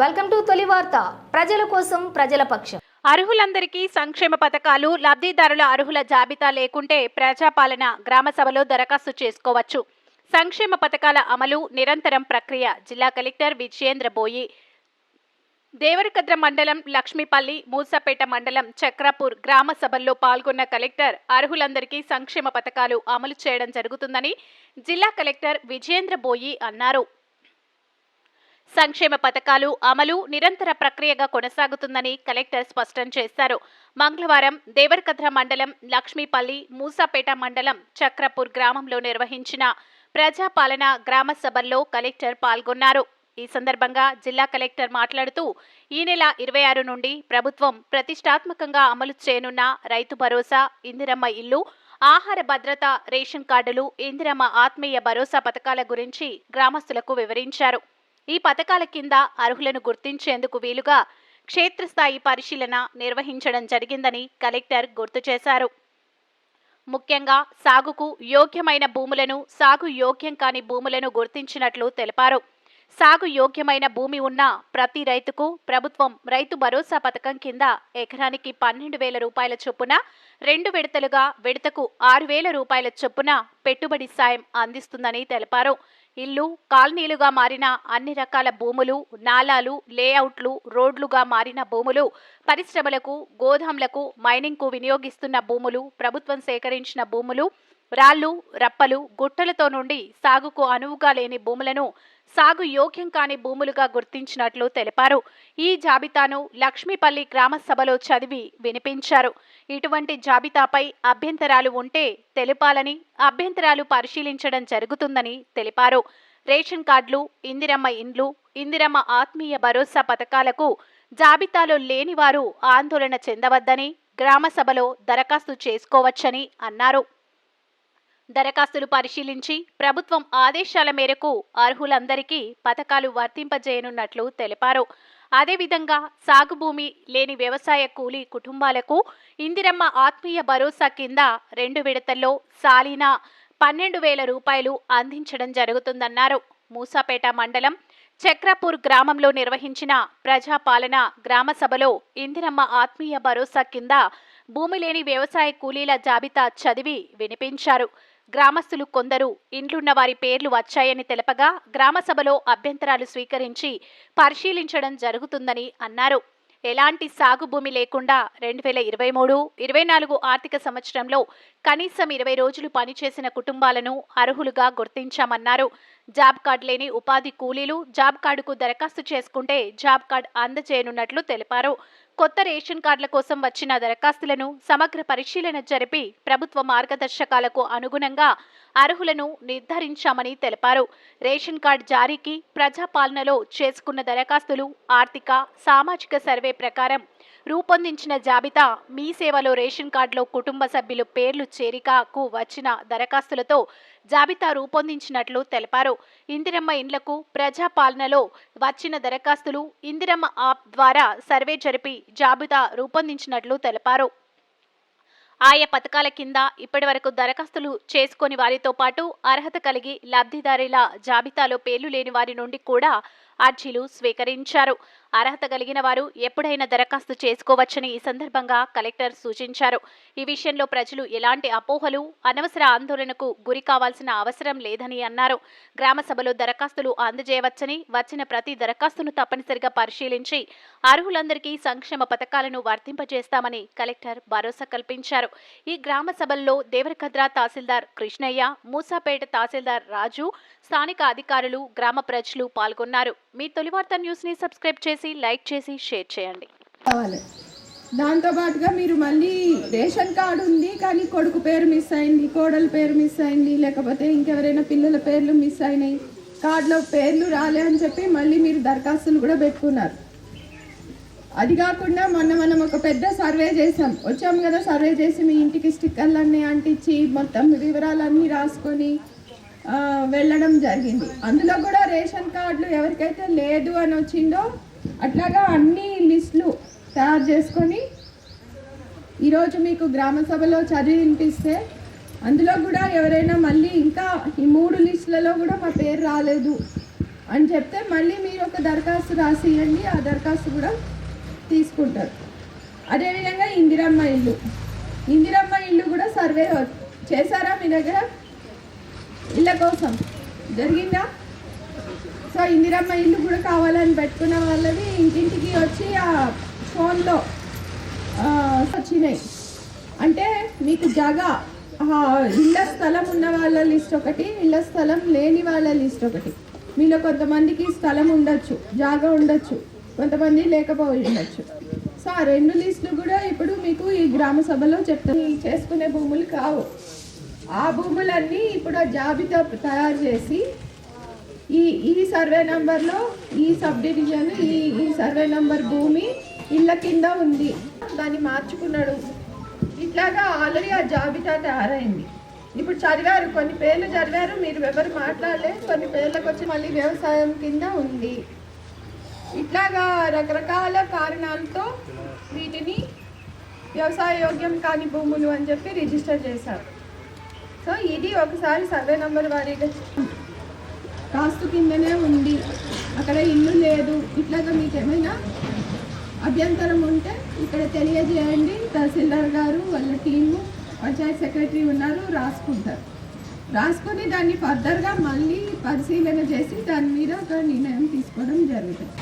Welcome to తొలి వార్త. ప్రజల కోసం ప్రజల పక్షం. అర్హులందరికీ సంక్షేమ పథకాలు లబ్ధిదారుల అర్హుల జాబితా లేకుంటే ప్రజాపాలన గ్రామ సభలో దరఖాస్తు చేసుకోవచ్చు. సంక్షేమ పథకాల అమలు నిరంతరం ప్రక్రియ. జిల్లా కలెక్టర్ విజయేంద్ర బోయి. దేవరకద్ర మండలం లక్ష్మీపల్లి మూసపేట మండలం చక్రాపూర్ గ్రామ సభల్లో పాల్గొన్న కలెక్టర్ అర్హులందరికీ సంక్షేమ పథకాలు అమలు చేయడం జరుగుతుందని జిల్లా కలెక్టర్ విజయేంద్ర బోయి అన్నారు. సంక్షేమ పథకాలు అమలు నిరంతర ప్రక్రియగా కొనసాగుతుందని కలెక్టర్ స్పష్టం చేశారు. మంగళవారం దేవరకద్ర మండలం లక్ష్మీపల్లి మూసాపేట మండలం చక్రపూర్ గ్రామంలో నిర్వహించిన ప్రజాపాలన గ్రామ సభల్లో కలెక్టర్ పాల్గొన్నారు. ఈ సందర్భంగా జిల్లా కలెక్టర్ మాట్లాడుతూ ఈ నెల ఇరవై ఆరు నుండి ప్రభుత్వం ప్రతిష్టాత్మకంగా అమలు చేయనున్న రైతు భరోసా ఇందిరమ్మ ఇల్లు ఆహార భద్రత రేషన్ కార్డులు ఇందిరమ్మ ఆత్మీయ భరోసా పథకాల గురించి గ్రామస్తులకు వివరించారు. ఈ పథకాల కింద అర్హులను గుర్తించేందుకు వీలుగా క్షేత్రస్థాయి పరిశీలన నిర్వహించడం జరిగిందని కలెక్టర్ గుర్తు చేశారు. ముఖ్యంగా సాగుకు యోగ్యమైన భూములను సాగు యోగ్యం కాని భూములను గుర్తించినట్లు తెలిపారు. సాగు యోగ్యమైన భూమి ఉన్న ప్రతి రైతుకు ప్రభుత్వం రైతు భరోసా పథకం కింద ఎకరానికి పన్నెండు వేల రూపాయల చొప్పున రెండు విడతలుగా విడతకు ఆరు వేల రూపాయల చొప్పున పెట్టుబడి సాయం అందిస్తుందని తెలిపారు. ఇల్లు కాలనీలుగా మారిన అన్ని రకాల భూములు నాలాలు లేఅవుట్లు రోడ్లుగా మారిన భూములు పరిశ్రమలకు గోదాంలకు మైనింగ్కు వినియోగిస్తున్న భూములు ప్రభుత్వం సేకరించిన భూములు రాళ్ళు రప్పలు గుట్టలతో నుండి సాగుకు అనువుగా లేని భూములను సాగు యోగ్యం కాని భూములుగా గుర్తించినట్లు తెలిపారు. ఈ జాబితాను లక్ష్మీపల్లి గ్రామ సభలో చదివి వినిపించారు. ఇటువంటి జాబితాపై అభ్యంతరాలు ఉంటే తెలిపాలని అభ్యంతరాలు పరిశీలించడం జరుగుతుందని తెలిపారు. రేషన్ కార్డులు ఇందిరమ్మ ఇండ్లు ఇందిరమ్మ ఆత్మీయ భరోసా పథకాలకు జాబితాలో లేని వారు ఆందోళన చెందవద్దని గ్రామ సభలో దరఖాస్తు చేసుకోవచ్చని అన్నారు. దరఖాస్తులు పరిశీలించి ప్రభుత్వం ఆదేశాల మేరకు అర్హులందరికీ పథకాలు వర్తింపజేయనున్నట్లు తెలిపారు. అదేవిధంగా సాగు భూమి లేని వ్యవసాయ కూలీ కుటుంబాలకు ఇందిరమ్మ ఆత్మీయ భరోసా కింద రెండు విడతల్లో సాలీనా పన్నెండు వేల రూపాయలు అందించడం జరుగుతుందన్నారు. మూసాపేట మండలం చక్రపూర్ గ్రామంలో నిర్వహించిన ప్రజాపాలన గ్రామ సభలో ఇందిరమ్మ ఆత్మీయ భరోసా కింద భూమి లేని వ్యవసాయ కూలీల జాబితా చదివి వినిపించారు. గ్రామస్తులు కొందరు ఇండ్లున్న వారి పేర్లు వచ్చాయని తెలపగా గ్రామసభలో అభ్యంతరాలు స్వీకరించి పరిశీలించడం జరుగుతుందని అన్నారు. ఎలాంటి సాగు భూమి లేకుండా రెండు వేల ఇరవై మూడు ఇరవై నాలుగు ఆర్థిక సంవత్సరంలో కనీసం ఇరవై రోజులు పనిచేసిన కుటుంబాలను అర్హులుగా గుర్తించామన్నారు. జాబ్ కార్డు లేని ఉపాధి కూలీలు జాబ్ కార్డుకు దరఖాస్తు చేసుకుంటే జాబ్ కార్డు అందజేయనున్నట్లు తెలిపారు. కొత్త రేషన్ కార్డుల కోసం వచ్చిన దరఖాస్తులను సమగ్ర పరిశీలన జరిపి ప్రభుత్వ మార్గదర్శకాలకు అనుగుణంగా అర్హులను నిర్ధారించామని తెలిపారు. రేషన్ కార్డు జారీకి ప్రజాపాలనలో చేసుకున్న దరఖాస్తులు ఆర్థిక సామాజిక సర్వే ప్రకారం రూపొందించిన జాబితా మీ సేవలో రేషన్ కార్డులో కుటుంబ సభ్యులు పేర్లు చేరికకు వచ్చిన దరఖాస్తులతో జాబితా రూపొందించినట్లు తెలిపారు. ఇందిరమ్మ ఇండ్లకు ప్రజాపాలనలో వచ్చిన దరఖాస్తులు ఇందిరమ్మ ఆప్ ద్వారా సర్వే జరిపి జాబితా రూపొందించినట్లు తెలిపారు. ఆయా పథకాల కింద ఇప్పటివరకు దరఖాస్తులు చేసుకొని వారితో పాటు అర్హత కలిగి లబ్ధిదారుల జాబితాలో పేర్లు లేని వారి నుండి కూడా అర్జీలు స్వీకరించారు. అర్హత కలిగిన వారు ఎప్పుడైనా దరఖాస్తు చేసుకోవచ్చని ఈ సందర్భంగా కలెక్టర్ సూచించారు. ఈ విషయంలో ప్రజలు ఎలాంటి అపోహలు అనవసర ఆందోళనకు గురి కావాల్సిన అవసరం లేదని అన్నారు. గ్రామ సభలో దరఖాస్తులు అందజేయవచ్చని వచ్చిన ప్రతి దరఖాస్తును తప్పనిసరిగా పరిశీలించి అర్హులందరికీ సంక్షేమ పథకాలను వర్తింపజేస్తామని కలెక్టర్ భరోసా కల్పించారు. ఈ గ్రామ సభల్లో దేవరకద్ర తహసీల్దార్ కృష్ణయ్య మూసాపేట తహసీల్దార్ రాజు స్థానిక అధికారులు గ్రామ ప్రజలు పాల్గొన్నారు. మీ తొలి వార్త న్యూస్ని సబ్స్క్రైబ్ చేసి లైక్ చేసి షేర్ చేయండి. కావాలి. దాంతోపాటుగా మీరు మళ్ళీ రేషన్ కార్డు ఉంది కానీ కొడుకు పేరు మిస్ అయింది కోడల పేరు మిస్ అయింది లేకపోతే ఇంకెవరైనా పిల్లల పేర్లు మిస్ అయినాయి కార్డులో పేర్లు రాలే అని చెప్పి మళ్ళీ మీరు దరఖాస్తులు కూడా పెట్టుకున్నారు. అది కాకుండా మొన్న మనం ఒక పెద్ద సర్వే చేసాం వచ్చాం కదా సర్వే చేసి మీ ఇంటికి స్టిక్కర్లన్నీ అంటించి మొత్తం వివరాలన్నీ రాసుకొని వెళ్ళడం జరిగింది. అందులో కూడా రేషన్ కార్డులు ఎవరికైతే లేదు అని వచ్చిందో అట్లాగా అన్ని లిస్టులు తయారు చేసుకొని ఈరోజు మీకు గ్రామ సభలో చదివి వినిపిస్తే అందులో కూడా ఎవరైనా మళ్ళీ ఇంకా ఈ మూడు లిస్టులలో కూడా మా పేరు రాలేదు అని చెప్తే మళ్ళీ మీరు ఒక దరఖాస్తు రాసి ఇవ్వండి ఆ దరఖాస్తు కూడా తీసుకుంటారు. అదేవిధంగా ఇందిరమ్మ ఇల్లు. ఇందిరమ్మ ఇల్లు కూడా సర్వే చేశారా మీ దగ్గర? ఇళ్ళ కోసం. జరిగిందా? సో ఇందిరమ్మ ఇల్లు కూడా కావాలని పెట్టుకున్న వాళ్ళవి ఇంటింటికి వచ్చి ఆ ఫోన్లో వచ్చినాయి. అంటే మీకు జాగా ఇళ్ళ స్థలం ఉన్న వాళ్ళ లిస్ట్ ఒకటి ఇళ్ళ స్థలం లేని వాళ్ళ లిస్ట్ ఒకటి. మీలో కొంతమందికి స్థలం ఉండొచ్చు జాగా ఉండొచ్చు కొంతమంది లేకపోయి ఉండొచ్చు. సో ఆ రెండు లిస్టులు కూడా ఇప్పుడు మీకు ఈ గ్రామ సభలో చెప్తాను. చేసుకునే భూములు కావు. ఆ భూములన్నీ ఇప్పుడు ఆ జాబితా తయారు చేసి ఈ ఈ సర్వే నంబర్లో ఈ సబ్ డివిజన్ ఈ ఈ సర్వే నంబర్ భూమి ఇళ్ళ కింద ఉంది. దాన్ని మార్చుకున్నాడు. ఇట్లాగా ఆల్రెడీ ఆ జాబితా తయారైంది. ఇప్పుడు చదివారు కొన్ని పేర్లు చదివారు మీరు ఎవరు మాట్లాడలేదు కొన్ని పేర్లకు వచ్చి మళ్ళీ వ్యవసాయం కింద ఉంది. ఇట్లాగా రకరకాల కారణాలతో వీటిని వ్యవసాయ యోగ్యం కాని భూములు అని చెప్పి రిజిస్టర్ చేశారు. సో ఇది ఒకసారి సర్వే నెంబర్ వారీగా కాస్తు కిందనే ఉంది. అక్కడ ఇల్లు లేదు. ఇట్లాగా మీకు ఏమైనా అభ్యంతరం ఉంటే ఇక్కడ తెలియజేయండి. తహసీల్దార్ గారు వాళ్ళ టీము పంచాయత్ సెక్రటరీ ఉన్నారు రాసుకుంటారు. రాసుకొని దాన్ని ఫర్దర్గా మళ్ళీ పరిశీలన చేసి దాని మీద ఒక నిర్ణయం తీసుకోవడం జరుగుతుంది.